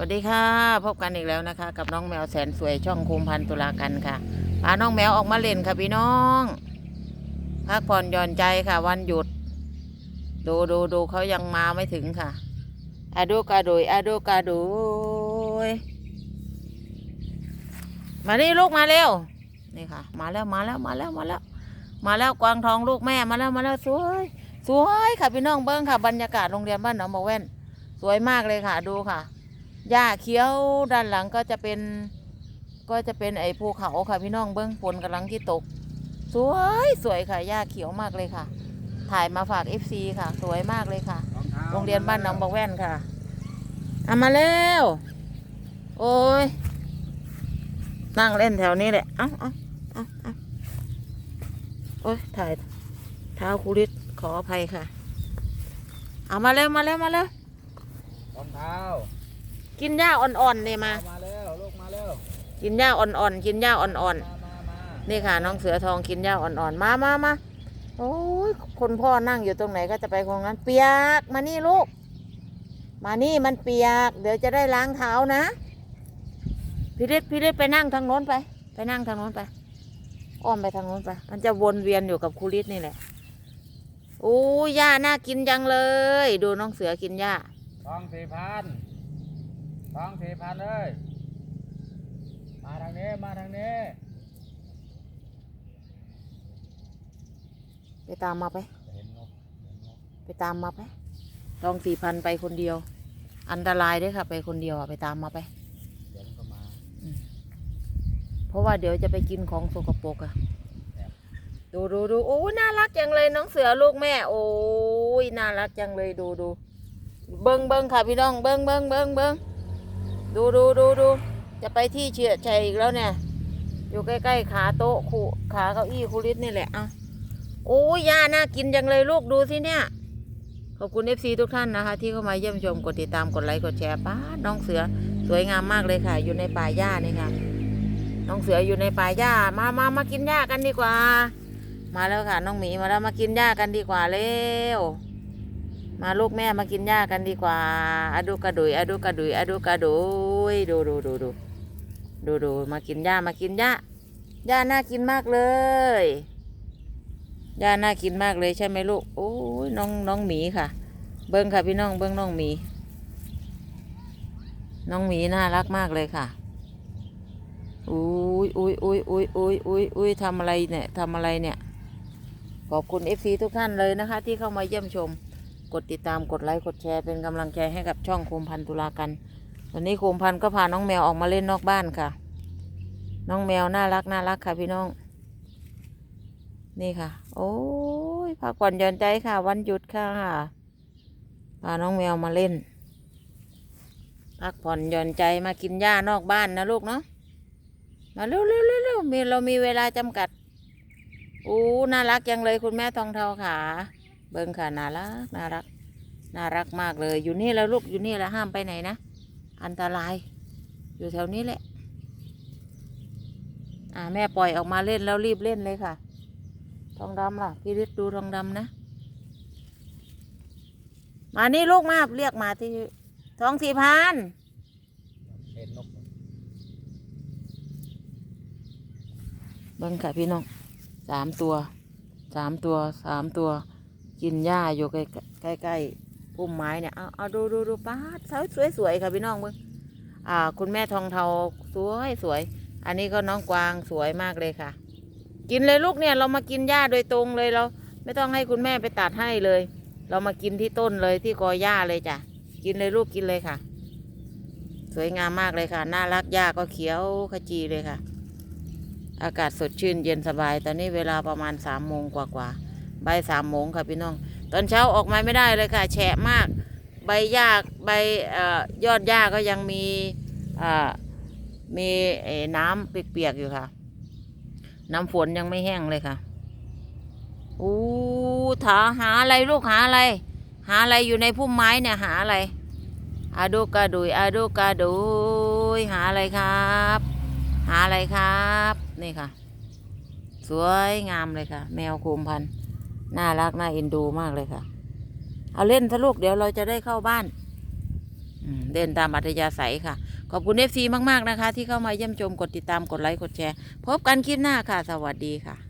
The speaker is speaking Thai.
วัสดีค่ะ พบกันอีกแล้วนะคะ กับน้องแมวแสนสวยช่องคุมพันตุลากันค่ะพาน้องแมวออกมาเล่นค่ะพี่น้องพักผ่อนหย่อนใจค่ะ วันหยุด ดูดูดูเขายังมาไม่ถึงค่ะอะดูกาดุยอะดูกาดุยมานี่ลูกมาเร็วนี่ค่ะ มาแล้วมาแล้วมาแล้วมาแล้ว มาแล้วกวางทองลูกแม่มาแล้วมาแล้วสวยสวยค่ะพี่น้องเบิ้งค่ะ บรรยากาศโรงเรียนบ้านหนองบัวแว่น สวยมากเลยค่ะ ดูค่ะ หญ้าเขียวด้านหลังก็จะเป็น ก็จะเป็นไอ้ภูเขาค่ะพี่น้องเบิ้งฝนกำลังที่ตก สวยสวยค่ะหญ้าเขียวมากเลยค่ะ ถ่ายมาฝาก FC ค่ะ สวยมากเลยค่ะ โรงเรียนบ้านหนองบัวแว่นค่ะเอามาเร็วโอ้ยนั่งเล่นแถวนี้แหละ เอ้าเอ้าเอ้าเอ้าโอ้ยถ่ายเท้าคูริสขออภัยค่ะ เอามาเร็วมาเร็วมาเร็วรองเท้า กินหญ้าอ่อนๆเลยมาเอามาเร็วลูกมาเร็วกินหญ้าอ่อนๆกินหญ้าอ่อนมามามาๆนี่ค่ะ น้องเสือทองกินหญ้าอ่อนๆมามามาโอ้ยคนพ่อนั่งอยู่ตรงไหนก็จะไปตรงนั้น เปียกมานี่ลูก มานี่มันเปียก เดี๋ยวจะได้ล้างเท้านะพี่ฤทธิ์พี่ฤทธิ์ไปนั่งทางโน้นไป ไปนั่งทางโน้นไป อ้อมไปทางโน้นไป มันจะวนเวียนอยู่กับครูฤทธิ์นี่แหละโอ้ยหญ้าน่ากินจังเลย ดูน้องเสือกินหญ้า ทองสี่พัน ทองสี่พันเลย มาทางนี้ มาทางนี้ ไปตามมาไป เห็นนกเห็นนกไปตามมาไปลองสี่พันไปคนเดียว อันตรายด้วยค่ะ ไปคนเดียวอะไปตามมาไป เดี๋ยวมันก็มา เพราะว่าเดี๋ยวจะไปกินของสกปรกอะดูดูดูโอ้ยน่ารักจังเลยน้องเสือลูกแม่ โอ้ยน่ารักจังเลยดูดูเบิ้งเบิ้งค่ะพี่น้องเบิ้งเบิ้งเบิ้งเบิ้ง ดูดูดูดูจะไปที่เชียชัยอีกแล้วเนี่ย อยู่ใกล้ๆขาโต๊ะคูขาเก้าอี้คูริสนี่แหละอะโอ้ยย่าน่ากินจังเลยลูกดูสิเนี่ย ขอบคุณเอฟซีทุกท่านนะคะ ที่เข้ามาเยี่ยมชม กดติดตามกดไลค์กดแชร์ป้าน้องเสือสวยงามมากเลยค่ะ อยู่ในป่าหญ้านี่ค่ะ น้องเสืออยู่ในป่าหญ้ามามามากินหญ้ากันดีกว่า มาแล้วค่ะ น้องหมีมาแล้วมากินหญ้ากันดีกว่าเร็ว มาลูกแม่มากินหญ้ากันดีกว่าอะดูกระดุยอะดูกระดุยอะดูกระดุยดูดูดูดูดูดูมากินหญ้ามากินหญ้าหญ้าน่ากินมากเลยหญ้าน่ากินมากเลยใช่ไหมลูกโอ้ยน้องน้องหมีค่ะ เบิ้งค่ะพี่น้องเบิ้งน้องหมี น้องหมีน่ารักมากเลยค่ะอุ้ยอุ้ยอุ้ยอุ้ยอุ้ยอุ้ยอุ้ยทำอะไรเนี่ยทำอะไรเนี่ยขอบคุณเอฟซีทุกท่านเลยนะคะ ที่เข้ามาเยี่ยมชม กดติดตามกดไลค์กดแชร์เป็นกำลังใจให้กับช่องโคมพันธุ์ตุลากันวันนี้โคมพันธุ์ก็พาน้องแมวออกมาเล่นนอกบ้านค่ะ น้องแมวน่ารักน่ารักค่ะพี่น้อง นี่ค่ะ โอ้ยพักผ่อนหย่อนใจค่ะ วันหยุดค่ะพาน้องแมวมาเล่นพักผ่อนหย่อนใจมากินหญ้านอกบ้านนะลูกเนาะมาเร็วเร็วเร็วเร็วมีเรามีเวลาจำกัดอู้น่ารักจังเลยคุณแม่ทองเทาขา เบิ้งค่ะน่ารักน่ารักน่ารักมากเลย อยู่นี่แล้วลูกอยู่นี่แล้วห้ามไปไหนนะ อันตราย อยู่แถวนี้แหละ อ่าแม่ปล่อยออกมาเล่นแล้วรีบเล่นเลยค่ะ ทองดำล่ะ พี่ฤทธิ์ดูทองดำนะ มานี่ลูกมาเรียกมาที่ทองสี่พันเห็นนกเบิ้งค่ะพี่น้องสามตัวสามตัวสามตัว กินหญ้าอยู่ใกล้ใกล้ใกล้ๆพุ่มไม้เนี่ยเอาเอาดูดูดูป้าดสวยสวยสวยค่ะพี่น้องเบิ้งอ่า คุณแม่ทองเทาสวยสวย อันนี้ก็น้องกวางสวยมากเลยค่ะ กินเลยลูกเนี่ยเรามากินหญ้าโดยตรงเลยเรา ไม่ต้องให้คุณแม่ไปตัดให้เลย เรามากินที่ต้นเลยที่กอหญ้าเลยจ้ะกินเลยลูกกินเลยค่ะ สวยงามมากเลยค่ะ น่ารักหญ้าก็เขียวขจีเลยค่ะ อากาศสดชื่นเย็นสบาย ตอนนี้เวลาประมาณสามโมงกว่าๆ บ่ายสามโมงค่ะพี่น้อง ตอนเช้าออกมาไม่ได้เลยค่ะ แฉะมาก ใบหญ้าใบอยอดหญ้าก็ยังมีมีน้ำเปียกๆอยู่ค่ะ น้ำฝนยังไม่แห้งเลยค่ะอู้ถาหาอะไรลูกหาอะไร หาอะไรอยู่ในพุ่มไม้เนี่ยหาอะไรอาดูกาดุยอาดูกาดุยหาอะไรครับ หาอะไรครับ นี่ค่ะ สวยงามเลยค่ะ แมวโคมพันธุ์ น่ารักน่าเอ็นดูมากเลยค่ะ เอาเล่นซะลูกเดี๋ยวเราจะได้เข้าบ้านเดินตามอัธยาศัยค่ะ ขอบคุณเอฟซีมาก ๆ นะคะ ที่เข้ามาเยี่ยมชมกดติดตามกดไลค์กดแชร์ พบกันคลิปหน้าค่ะ สวัสดีค่ะ